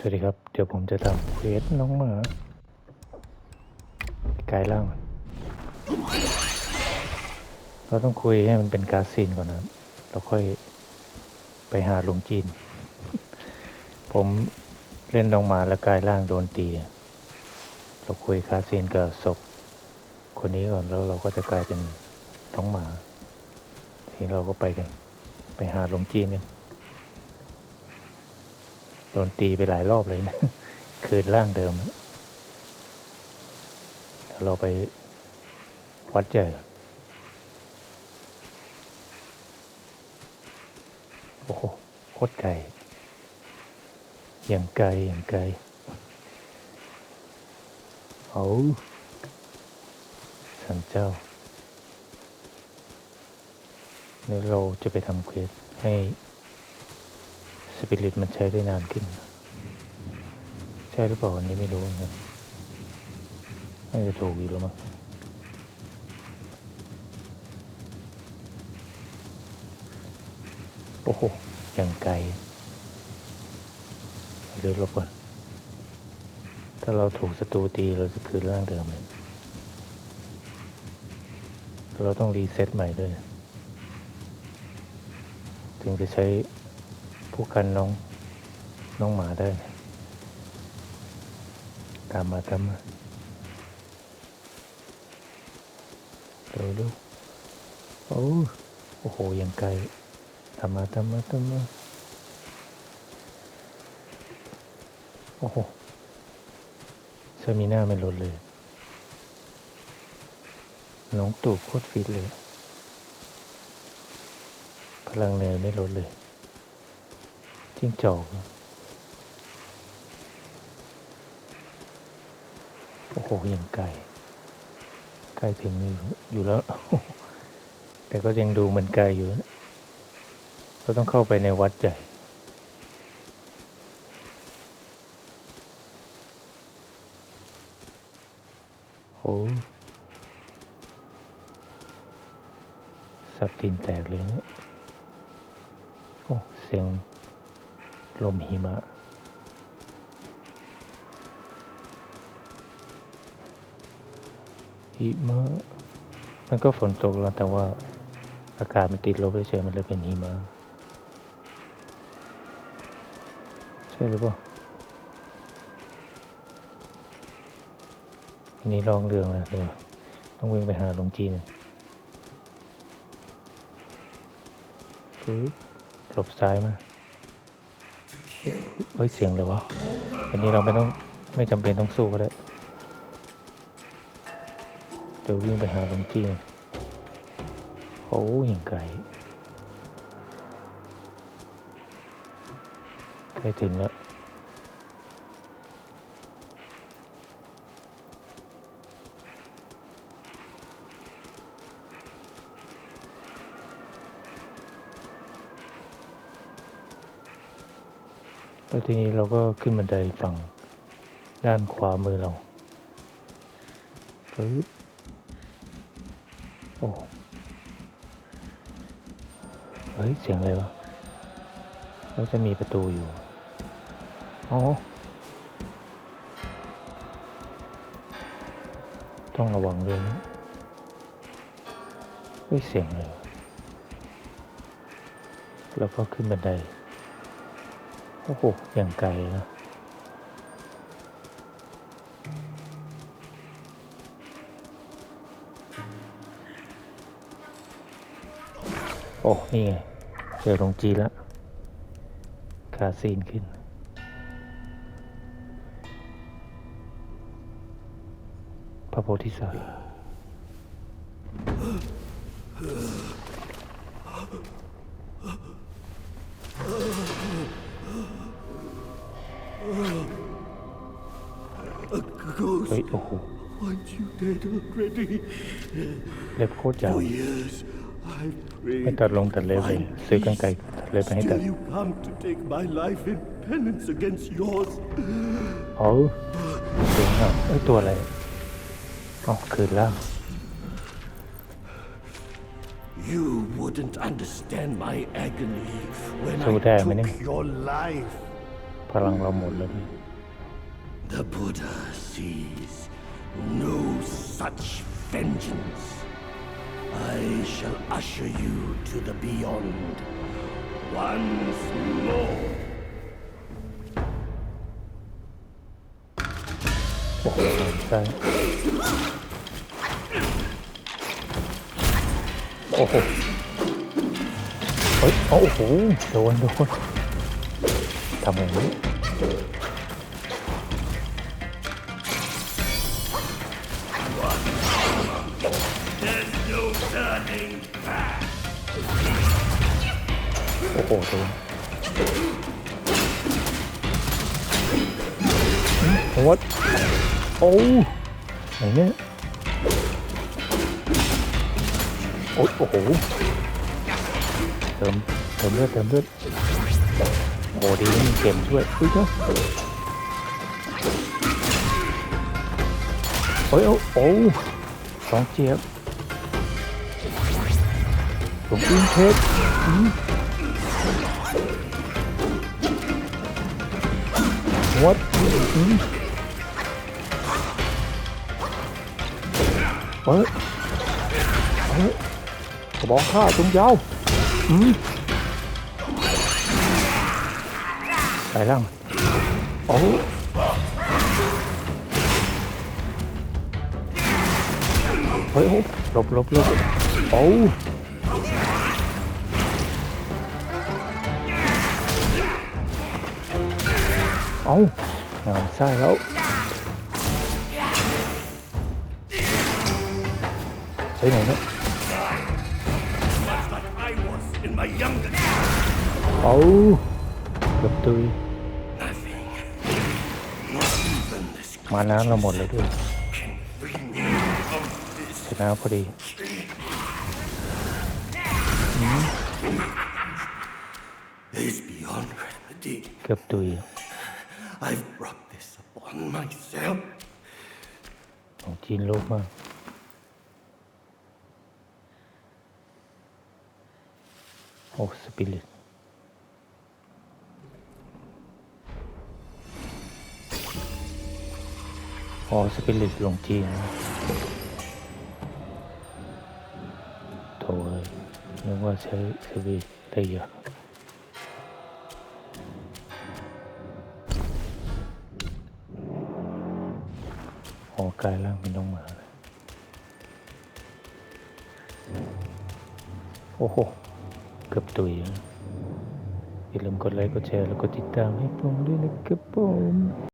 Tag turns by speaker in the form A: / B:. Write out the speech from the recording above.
A: สวัสดีครับ เดี๋ยวผมจะทำเควสน้องหมากายล่างเราต้องคุยให้มันเป็นการซีนก่อนนะเราค่อยไปหาลุงจีน ผมเล่นน้องหมาแล้วกายล่างโดนตี เราคุยคาซีนกับศพคนนี้ก่อนแล้วเราก็จะกลายเป็นน้องหมา ทีเราก็ไปกัน ไปหาลุงจีนกัน โดนตีไปหลายรอบเลยนะคืนร่างเดิมเราไปวัดใจอโอ้โหโคตรไกลอย่างไกลอย่างไกลเอาสันเจ้าเนี่เราจะไปทำเควสให้ สปิริตมันใช้ได้นานขึ้น ใช่หรือเปล่าอันนี้ไม่รู้เหมือนกันน่าจะถูกอยู่แล้วมั้งโอ้โหยังไกลเดี๋ยวลบก่อนถ้าเราถูกศัตรูตีเราจะคืนร่างเดิมเลยเราต้องรีเซ็ตใหม่ด้วย ถึงจะใช้ ผู้กันน้องน้องหมาได้ ตามมาตามมาเร็วเร็วโอ้โอ้โหยังไกลตามมาตามมาตามมาโอ้โหเซมิน่าไม่ลดเลยน้องตูบโคตรฟิตเลย พลังเหนื่อยไม่ลดเลย จิ้งจอกโอ้โหยังไกลใกล้ถึงอยู่อยู่แล้ว แต่ก็ยังดูมือนไกลอยู่นะเราต้องเข้าไปในวัดใหญ่โอ้สับตีนแตกเลยเนี่ยโอ้เสียง ลมหิมะ หิมะ มันก็ฝนตกแล้วแต่ว่าอากาศมันติดลบเฉยมันเลยเป็นหิมะ ใช่หรือเปล่าอันนี้ลองเรื่องแล้วเดี๋ยวต้องวิ่งไปหาหลวงจีนปึ๊บหลบซ้ายมา เฮ้ยเสียงเลยวะอันนี้เราไม่ต้องไม่จำเป็นต้องสู้ก็ได้เดี๋ยววิ่งไปหาลงจีนโอ้ยยังไกลใกล้ถึงแล้ว แล้วทีนี้เราก็ขึ้นบันไดฝั่งด้านขวามือเราปึ๊บโอ้เฮ้ย เสียงอะไรวะ แล้วจะมีประตูอยู่ อ๋อ ต้องระวังด้วยนะเฮ้ย เสียงอะไรวะแล้วก็ขึ้นบันได โอ้โหอย่างไกลนะโอ้ นี่ไง เจอตรงจีแล้ว คาซีนขึ้น พระโพธิสัตว์
B: A ghost.
A: เฮ้ยโอ้โห
B: Aren't you dead already?
A: เล็บโคตรยาว
B: For years, I've
A: ไม่
B: prayed.
A: ตัดลงตัดเล็บเลยซื้อกางไกรตัดเล็บไปให้ตัด
B: Still you come to take my life in penance against yours.
A: เอาเสียงอะเอ้ยตัวอะไรอ๋อคืนล่าง
B: You wouldn't understand my agony when I
A: So there, Manning.
B: took your life.
A: พลังเราหมดแล้วพี่
B: The Buddha sees no such vengeance. I shall usher you to the beyond once more.
A: โอ้โหใช่โอ้โหเฮ้ยโอ้โหโดนโดน ทำอย่างนี้
B: There's no turning back.
A: โอ้โหโดนโอ้ยโอ้ไหนเนี่ยโอ้โหเติมเติมเลือดเติมเลือด โอ้ดีมีเข็มช่วยอุ้ยเจ้าโอ้ยโอ้โอ้สองเจี๊ยบผมอินเทสอืม What? อืมเฮ้ยเฮ้ยบอกข้าจงยาวอืม ไปล่างโอ้เฮ้ยโอ้หลบหลบห มาน้ำเราหมดเลยด้วย
B: can free me of this
A: ชนะพอดี
B: is beyond remedy.
A: เกือบตุย
B: I've brought this upon myself.
A: ของจีนโลกมากโอ้สปิริต อ๋อสปิริตลงจีนะโถเอ้ยนึกว่าใช้สปิริตได้เยอะโอ๋อกายร่างเป็นน้องหมาเลยโอ้โห เกือบตุยอย่าลืมกดไลค์ กดแชร์ แล้วกดติดตามให้ผมด้วยนะครับผม